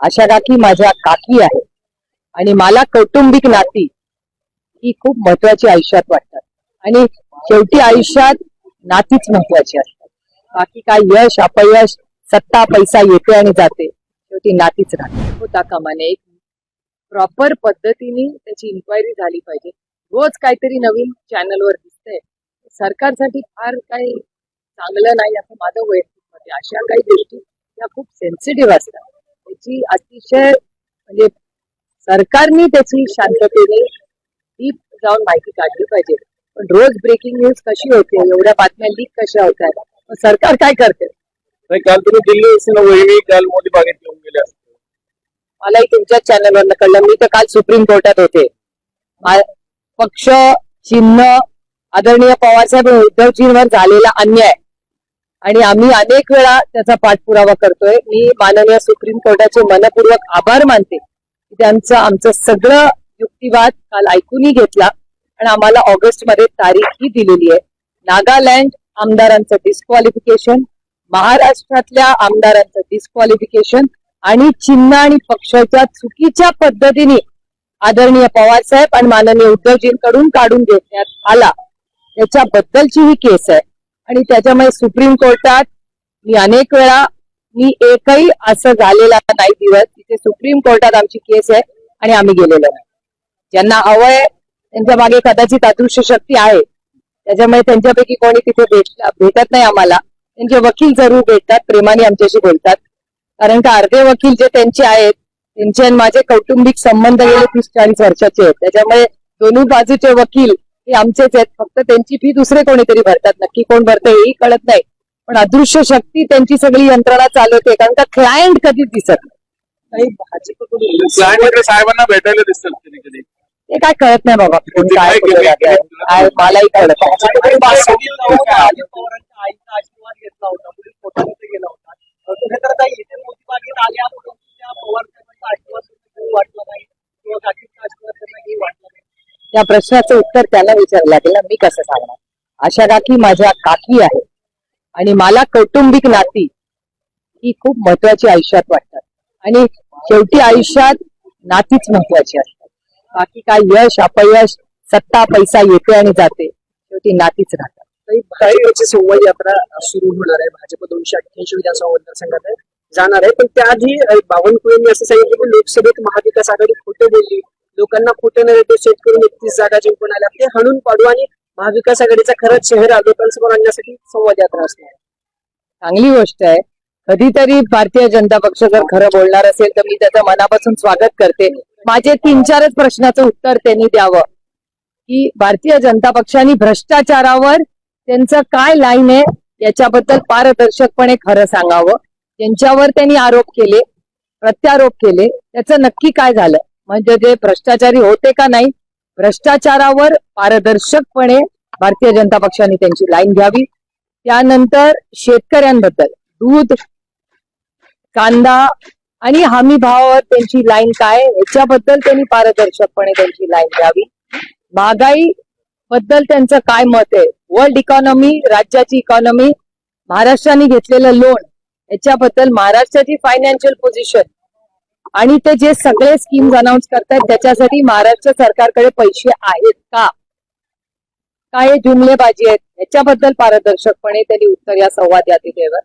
अशा काकी माझ्या काकी आहे आणि मला कौटुंबिक नाती ही खूप महत्वाची आयुष्यात वाटतात. आणि शेवटी आयुष्यात नातीच महत्वाची असतात. बाकी काय यश अपयश सत्ता पैसा येते आणि जाते. शेवटी नातीच राहते होता कामा नये एक प्रॉपर पद्धतीने त्याची इन्क्वायरी झाली पाहिजे. रोज काहीतरी नवीन चॅनलवर दिसतंय. सरकारसाठी फार काही चांगलं नाही असं माझं वैयक्तिक मत अशा काही गोष्टी या खूप सेन्सिटिव्ह असतात. त्याची अतिशय म्हणजे सरकारने त्याची शांततेने डीप जाऊन माहिती काढली पाहिजे. पण रोज ब्रेकिंग न्यूज कशी होते एवढ्या बातम्या लीक कशा होत आहेत मग सरकार काय करते? नाही काल तुम्ही दिल्ली असेल वहिनी काल मोदी बागेत येऊन गेले असते. मलाही तुमच्याच चॅनलवर कळलं. मी तर काल सुप्रीम कोर्टात होते. पक्ष चिन्ह आदरणीय पवारसाहेब उद्धवजींवर झालेला अन्याय. आणि आम्ही अनेक वेळा त्याचा पाठपुरावा करतोय. मी माननीय सुप्रीम कोर्टाचे मनपूर्वक आभार मानते की त्यांचं आमचं सगळं युक्तिवाद काल ऐकूनही घेतला आणि आम्हाला ऑगस्टमध्ये तारीख ही दिलेली आहे. नागालँड आमदारांचं डिस्क्वालिफिकेशन महाराष्ट्रातल्या आमदारांचं डिस्क्वालिफिकेशन आणि चिन्ह आणि पक्षाच्या चुकीच्या पद्धतीने आदरणीय पवारसाहेब आणि माननीय उद्धवजींकडून काढून घेण्यात आला. त्याच्याबद्दलची ही केस आहे. आणि त्याच्यामुळे सुप्रीम कोर्टात मी अनेक वेळा मी एकही असं झालेला नाही दिवस तिथे सुप्रीम कोर्टात आमची केस आहे आणि आम्ही गेलेलो नाही. ज्यांना हवंय त्यांच्या मागे कदाचित अदृश्य शक्ती आहे. त्याच्यामुळे त्यांच्यापैकी कोणी तिथे भेट भेटत नाही आम्हाला. त्यांचे वकील जरूर भेटतात प्रेमाने आमच्याशी बोलतात. कारण का अर्धे वकील जे त्यांचे आहेत त्यांचे आणि माझे कौटुंबिक संबंध गेले तीस चाळीस वर्षाचे आहेत. त्याच्यामुळे दोन्ही बाजूचे वकील हे आमचेच आहेत. फक्त त्यांची फी दुसरे कोणीतरी भरतात. नक्की कोण भरतं हेही कळत नाही. पण अदृश्य शक्ती त्यांची सगळी यंत्रणा चालवते. कारण का क्लायंट कधीच दिसत नाही. भाजपकडून साहेबांना भेटायला दिसतात कधी कधी. ते काय कळत नाही बाबा कोण काय काय? लागलंय. मलाही कळत नाही. आईचा आशीर्वाद घेतला होता. पुढील कोर्टामध्ये गेला होता. तर आता इथे मोदी बागेत आल्यापासून त्या पवार साहेबांचा आशीर्वाद घेऊ वाटला नाही किंवा काकीचा आशीर्वाद त्यांना घेऊ वाटला त्या या प्रश्नाचं उत्तर त्याला विचारलं लागेल ना मी कसं सांगणार? अशा काकी माझ्या काकी आहे आणि मला कौटुंबिक नाती ही खूप महत्वाची आयुष्यात वाटतात. आणि शेवटी आयुष्यात नातीच महत्वाची असतात. बाकी काय यश अपयश सत्ता पैसा येते आणि जाते शेवटी नातीच राहतात. काही याची संवाद यात्रा सुरू होणार आहे. भाजप दोनशे अठ्ठ्याऐंशी विधानसभा मतदारसंघात जाणार आहे. पण त्याआधी बावनकुळेंनी असं सांगितलं की लोकसभेत महाविकास आघाडी खोटं बोलली. लोकांना खोटे नव्हे तो शेतकरी एकतीस जागा जिंकून आल्या ते हणून पाडू आणि महाविकास आघाडीचा खरंच चेहरा लोकांसमोर आणण्यासाठी संवाद यात्रा असणार. चांगली गोष्ट आहे. कधीतरी भारतीय जनता पक्ष जर खरं बोलणार असेल तर मी त्याचं मनापासून स्वागत करते. माझे तीन चारच प्रश्नाचं उत्तर त्यांनी द्यावं. की भारतीय जनता पक्षाने भ्रष्टाचारावर त्यांचं काय लाईन आहे याच्याबद्दल पारदर्शकपणे खरं सांगावं. त्यांच्यावर त्यांनी आरोप केले प्रत्यारोप केले. त्याचं नक्की काय झालं? म्हणजे जे भ्रष्टाचारी होते का नाही भ्रष्टाचारावर पारदर्शकपणे भारतीय जनता पक्षाने त्यांची लाईन घ्यावी. त्यानंतर शेतकऱ्यांबद्दल दूध कांदा आणि हमी भावावर त्यांची लाईन काय याच्याबद्दल त्यांनी पारदर्शकपणे त्यांची लाईन घ्यावी. महागाई बद्दल त्यांचं काय मत आहे? वर्ल्ड इकॉनॉमी राज्याची इकॉनॉमी महाराष्ट्राने घेतलेलं लोन याच्याबद्दल महाराष्ट्राची फायनान्शियल पोझिशन आणि ते जे सगळे स्कीम्स अनाऊन्स करतायत त्याच्यासाठी महाराष्ट्र सरकारकडे पैसे आहेत का? काय जुमलेबाजी आहेत? याच्याबद्दल पारदर्शकपणे त्यांनी उत्तर या संवाद या दिलेवर